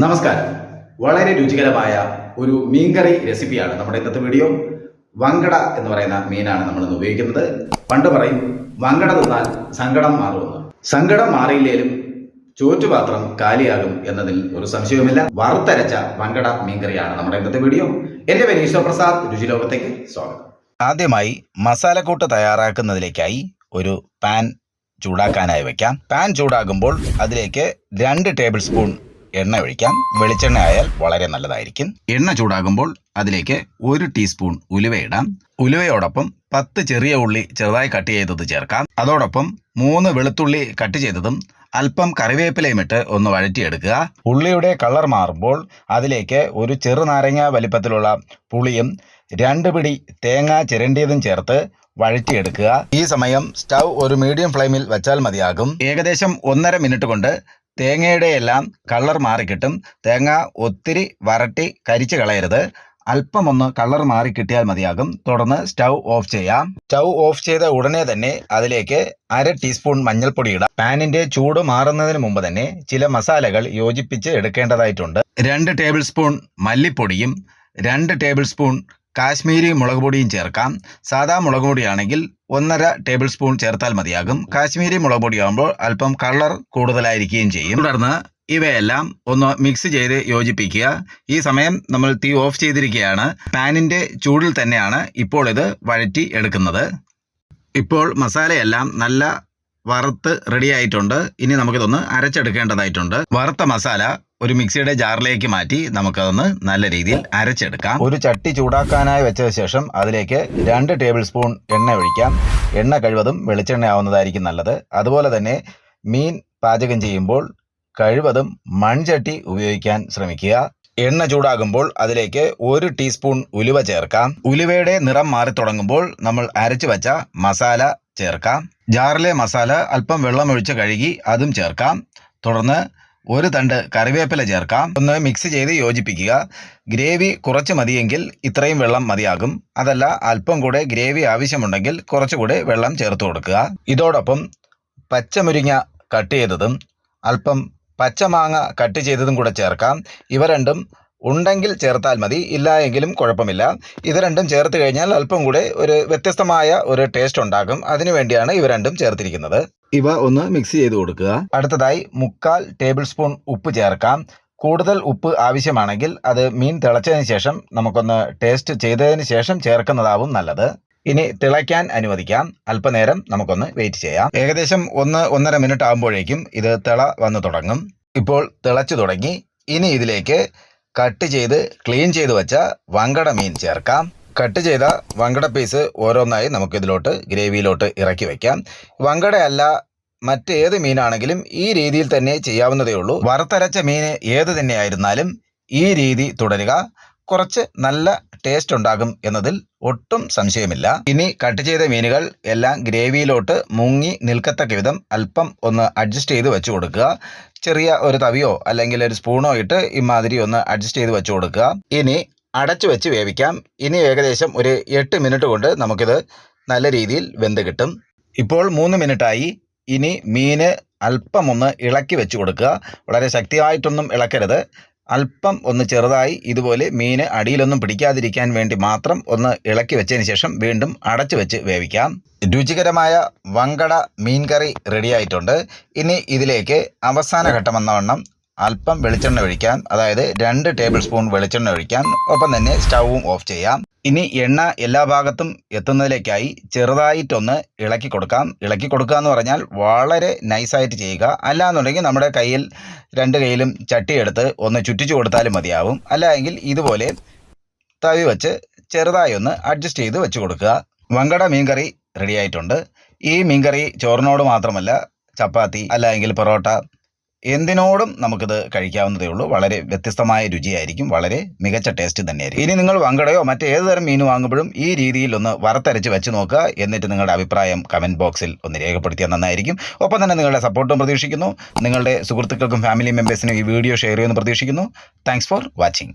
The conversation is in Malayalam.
നമസ്കാരം. വളരെ രുചികരമായ ഒരു മീൻകറി റെസിപ്പിയാണ് നമ്മുടെ ഇന്നത്തെ വീഡിയോ. വങ്കട എന്ന് പറയുന്ന മീനാണ് നമ്മൾ ഇന്ന് ഉപയോഗിക്കുന്നത്. പണ്ട് പറയും വങ്കട തിന്നാൽ സങ്കടം മാറുമെന്ന്. സങ്കടം മാറിയില്ലേലും ചോറ്റുപാത്രം കാലിയാകും എന്നതിൽ ഒരു സംശയവുമില്ല. വറുത്തരച്ച വങ്കട മീൻകറിയാണ് നമ്മുടെ ഇന്നത്തെ വീഡിയോ. എന്റെ പേര് ഈശ്വർ പ്രസാദ്. രുചിലോകത്തേക്ക് സ്വാഗതം. ആദ്യമായി മസാലക്കൂട്ട് തയ്യാറാക്കുന്നതിലേക്കായി ഒരു പാൻ ചൂടാക്കാനായി വെക്കാം. പാൻ ചൂടാകുമ്പോൾ അതിലേക്ക് രണ്ട് ടേബിൾ സ്പൂൺ എണ്ണ ഒഴിക്കാം. വെളിച്ചെണ്ണ ആയാൽ വളരെ നല്ലതായിരിക്കും. എണ്ണ ചൂടാകുമ്പോൾ അതിലേക്ക് ഒരു ടീസ്പൂൺ ഉലുവയിടാം ഉലുവയോടൊപ്പം പത്ത് ചെറിയ ഉള്ളി ചെറുതായി കട്ട് ചെയ്തത് ചേർക്കാം. അതോടൊപ്പം മൂന്ന് വെളുത്തുള്ളി കട്ട് ചെയ്തതും അല്പം കറിവേപ്പിലയും ഇട്ട് ഒന്ന് വഴറ്റിയെടുക്കുക. ഉള്ളിയുടെ കളർ മാറുമ്പോൾ അതിലേക്ക് ഒരു ചെറുനാരങ്ങ വലിപ്പത്തിലുള്ള പുളിയും രണ്ട് പിടി തേങ്ങ ചിരണ്ടിയതും ചേർത്ത് വഴറ്റിയെടുക്കുക. ഈ സമയം സ്റ്റൗ ഒരു മീഡിയം ഫ്ലെയിമിൽ വെച്ചാൽ മതിയാകും. ഏകദേശം ഒന്നര മിനിറ്റ് കൊണ്ട് തേങ്ങയുടെ എല്ലാം കളർ മാറിക്കിട്ടും. തേങ്ങ ഒത്തിരി വരട്ടി കരിച്ചു കളയരുത്. അല്പമൊന്ന് കളർ മാറി കിട്ടിയാൽ മതിയാകും. തുടർന്ന് സ്റ്റൗ ഓഫ് ചെയ്യാം. സ്റ്റൗ ഓഫ് ചെയ്ത ഉടനെ തന്നെ അതിലേക്ക് അര ടീസ്പൂൺ മഞ്ഞൾപ്പൊടി ഇടാം. പാനിന്റെ ചൂട് മാറുന്നതിന് മുമ്പ് തന്നെ ചില മസാലകൾ യോജിപ്പിച്ച് എടുക്കേണ്ടതായിട്ടുണ്ട്. രണ്ട് ടേബിൾ സ്പൂൺ മല്ലിപ്പൊടിയും രണ്ട് ടേബിൾ സ്പൂൺ കാശ്മീരി മുളക് പൊടിയും ചേർക്കാം. സാധാ മുളക് പൊടിയാണെങ്കിൽ ഒന്നര ടേബിൾ സ്പൂൺ ചേർത്താൽ മതിയാകും. കാശ്മീരി മുളക് പൊടിയാകുമ്പോൾ അല്പം കളർ കൂടുതലായിരിക്കുകയും ചെയ്യും. തുടർന്ന് ഇവയെല്ലാം ഒന്ന് മിക്സ് ചെയ്ത് യോജിപ്പിക്കുക. ഈ സമയം നമ്മൾ തീ ഓഫ് ചെയ്തിരിക്കുകയാണ്. പാനിന്റെ ചൂടിൽ തന്നെയാണ് ഇപ്പോൾ ഇത് വഴറ്റി എടുക്കുന്നത്. ഇപ്പോൾ മസാലയെല്ലാം നല്ല വറുത്ത് റെഡി ആയിട്ടുണ്ട്. ഇനി നമുക്കിതൊന്ന് അരച്ചെടുക്കേണ്ടതായിട്ടുണ്ട്. വറുത്ത മസാല ഒരു മിക്സിയുടെ ജാറിലേക്ക് മാറ്റി നമുക്കതൊന്ന് നല്ല രീതിയിൽ അരച്ചെടുക്കാം. ഒരു ചട്ടി ചൂടാക്കാനായി വെച്ച ശേഷം അതിലേക്ക് രണ്ട് ടേബിൾ സ്പൂൺ എണ്ണ ഒഴിക്കാം. എണ്ണ കഴിവതും വെളിച്ചെണ്ണ ആവുന്നതായിരിക്കും നല്ലത്. അതുപോലെ തന്നെ മീൻ പാചകം ചെയ്യുമ്പോൾ കഴിവതും മൺചട്ടി ഉപയോഗിക്കാൻ ശ്രമിക്കുക. എണ്ണ ചൂടാകുമ്പോൾ അതിലേക്ക് ഒരു ടീസ്പൂൺ ഉലുവ ചേർക്കാം. ഉലുവയുടെ നിറം മാറി തുടങ്ങുമ്പോൾ നമ്മൾ അരച്ചു വച്ച മസാല ചേർക്കാം. ജാറിലെ മസാല അല്പം വെള്ളം ഒഴിച്ച് കഴുകി അതും ചേർക്കാം. തുടർന്ന് ഒരു തണ്ട് കറിവേപ്പില ചേർക്കാം. ഒന്ന് മിക്സ് ചെയ്ത് യോജിപ്പിക്കുക. ഗ്രേവി കുറച്ച് മതിയെങ്കിൽ ഇത്രയും വെള്ളം മതിയാകും. അതല്ല അല്പം കൂടെ ഗ്രേവി ആവശ്യമുണ്ടെങ്കിൽ കുറച്ചുകൂടെ വെള്ളം ചേർത്ത് കൊടുക്കുക. ഇതോടൊപ്പം പച്ചമുരിങ്ങ കട്ട് ചെയ്തതും അല്പം പച്ചമാങ്ങ കട്ട് ചെയ്തതും കൂടെ ചേർക്കാം. ഇവ രണ്ടും ഉണ്ടെങ്കിൽ ചേർത്താൽ മതി ഇല്ല എങ്കിലും കുഴപ്പമില്ല. ഇത് രണ്ടും ചേർത്ത് കഴിഞ്ഞാൽ അല്പം കൂടെ ഒരു വ്യത്യസ്തമായ ഒരു ടേസ്റ്റ് ഉണ്ടാകും. അതിനു വേണ്ടിയാണ് ഇവ രണ്ടും ചേർത്തിരിക്കുന്നത്. ഇവ ഒന്ന് മിക്സ് ചെയ്ത് കൊടുക്കുക. അടുത്തതായി മുക്കാൽ ടേബിൾ സ്പൂൺ ഉപ്പ് ചേർക്കാം. കൂടുതൽ ഉപ്പ് ആവശ്യമാണെങ്കിൽ അത് മീൻ തിളച്ചതിന് ശേഷം നമുക്കൊന്ന് ടേസ്റ്റ് ചെയ്തതിന് ശേഷം ചേർക്കുന്നതാവും നല്ലത്. ഇനി തിളയ്ക്കാൻ അനുവദിക്കാം. അല്പനേരം നമുക്കൊന്ന് വെയിറ്റ് ചെയ്യാം. ഏകദേശം ഒന്ന് ഒന്നര മിനിറ്റ് ആകുമ്പോഴേക്കും ഇത് തിള വന്ന് തുടങ്ങും. ഇപ്പോൾ തിളച്ചു തുടങ്ങി. ഇനി ഇതിലേക്ക് കട്ട് ചെയ്ത് ക്ലീൻ ചെയ്ത് വെച്ച വങ്കട മീൻ ചേർക്കാം. കട്ട് ചെയ്ത വങ്കട പീസ് ഓരോന്നായി നമുക്കിതിലോട്ട് ഗ്രേവിയിലോട്ട് ഇറക്കി വയ്ക്കാം വങ്കട അല്ല മറ്റേത് മീനാണെങ്കിലും ഈ രീതിയിൽ തന്നെ ചെയ്യാവുന്നതേ ഉള്ളൂ. വറുത്തരച്ച മീൻ ഏത് തന്നെയായിരുന്നാലും ഈ രീതി തുടരുക. കുറച്ച് നല്ല ടേസ്റ്റ് ഉണ്ടാകും എന്നതിൽ ഒട്ടും സംശയമില്ല. ഇനി കട്ട് ചെയ്ത മീനുകൾ എല്ലാം ഗ്രേവിയിലോട്ട് മുങ്ങി നിൽക്കത്തക്ക വിധം അല്പം ഒന്ന് അഡ്ജസ്റ്റ് ചെയ്ത് വെച്ച് കൊടുക്കുക. ചെറിയ ഒരു തവിയോ അല്ലെങ്കിൽ ഒരു സ്പൂണോ ഇട്ട് ഇമാതിരി ഒന്ന് അഡ്ജസ്റ്റ് ചെയ്ത് വെച്ച് കൊടുക്കുക. ഇനി അടച്ചു വെച്ച് വേവിക്കാം. ഇനി ഏകദേശം ഒരു എട്ട് മിനിറ്റ് കൊണ്ട് നമുക്കിത് നല്ല രീതിയിൽ വെന്ത് കിട്ടും. ഇപ്പോൾ മൂന്ന് മിനിറ്റായി ഇനി മീന് അല്പമൊന്ന് ഇളക്കി വെച്ച് കൊടുക്കുക. വളരെ ശക്തിയായിട്ടൊന്നും ഇളക്കരുത്. അല്പം ഒന്ന് ചെറുതായി ഇതുപോലെ മീന് അടിയിലൊന്നും പിടിക്കാതിരിക്കാൻ വേണ്ടി മാത്രം ഒന്ന് ഇളക്കി വെച്ചതിന് ശേഷം വീണ്ടും അടച്ചു വെച്ച് വേവിക്കാം. രുചികരമായ വങ്കട മീൻ കറി റെഡിയായിട്ടുണ്ട് ഇനി ഇതിലേക്ക് അവസാന ഘട്ടമെന്നവണ്ണം അല്പം വെളിച്ചെണ്ണ ഒഴിക്കാം. അതായത് രണ്ട് ടേബിൾ സ്പൂൺ വെളിച്ചെണ്ണ ഒഴിക്കാം. ഒപ്പം തന്നെ സ്റ്റൗവും ഓഫ് ചെയ്യാം. ഇനി എണ്ണ എല്ലാ ഭാഗത്തും എത്തുന്നതിലേക്കായി ചെറുതായിട്ടൊന്ന് ഇളക്കി കൊടുക്കാം. ഇളക്കി കൊടുക്കുക എന്ന് പറഞ്ഞാൽ വളരെ നൈസായിട്ട് ചെയ്യുക. അല്ലാന്നുണ്ടെങ്കിൽ നമ്മുടെ കയ്യിൽ രണ്ട് കയ്യിലും ചട്ടിയെടുത്ത് ഒന്ന് ചുറ്റിച്ചു കൊടുത്താലും മതിയാവും. അല്ല എങ്കിൽ ഇതുപോലെ തവി വച്ച് ചെറുതായി ഒന്ന് അഡ്ജസ്റ്റ് ചെയ്ത് വെച്ച് കൊടുക്കുക. വങ്കട മീൻകറി റെഡിയായിട്ടുണ്ട് ഈ മീൻകറി ചോറിനോട് മാത്രമല്ല ചപ്പാത്തി അല്ല എങ്കിൽ പൊറോട്ട എന്തിനോടും നമുക്കിത് കഴിക്കാവുന്നതേ ഉള്ളൂ. വളരെ വ്യത്യസ്തമായ രുചിയായിരിക്കും. വളരെ മികച്ച ടേസ്റ്റ് തന്നെയായിരിക്കും. ഇനി നിങ്ങൾ വങ്കടയോ മറ്റേത് തരം മീൻ വാങ്ങുമ്പോഴും ഈ രീതിയിൽ ഒന്ന് വറുത്തരച്ച് വെച്ച് നോക്കുക. എന്നിട്ട് നിങ്ങളുടെ അഭിപ്രായം കമന്റ് ബോക്സിൽ ഒന്ന് രേഖപ്പെടുത്തിയാൽ നന്നായിരിക്കും. ഒപ്പം തന്നെ നിങ്ങളുടെ സപ്പോർട്ടും പ്രതീക്ഷിക്കുന്നു. നിങ്ങളുടെ സുഹൃത്തുക്കൾക്കും ഫാമിലി മെമ്പേഴ്സിനും ഈ വീഡിയോ ഷെയർ ചെയ്യുമെന്ന് പ്രതീക്ഷിക്കുന്നു. Thanks for watching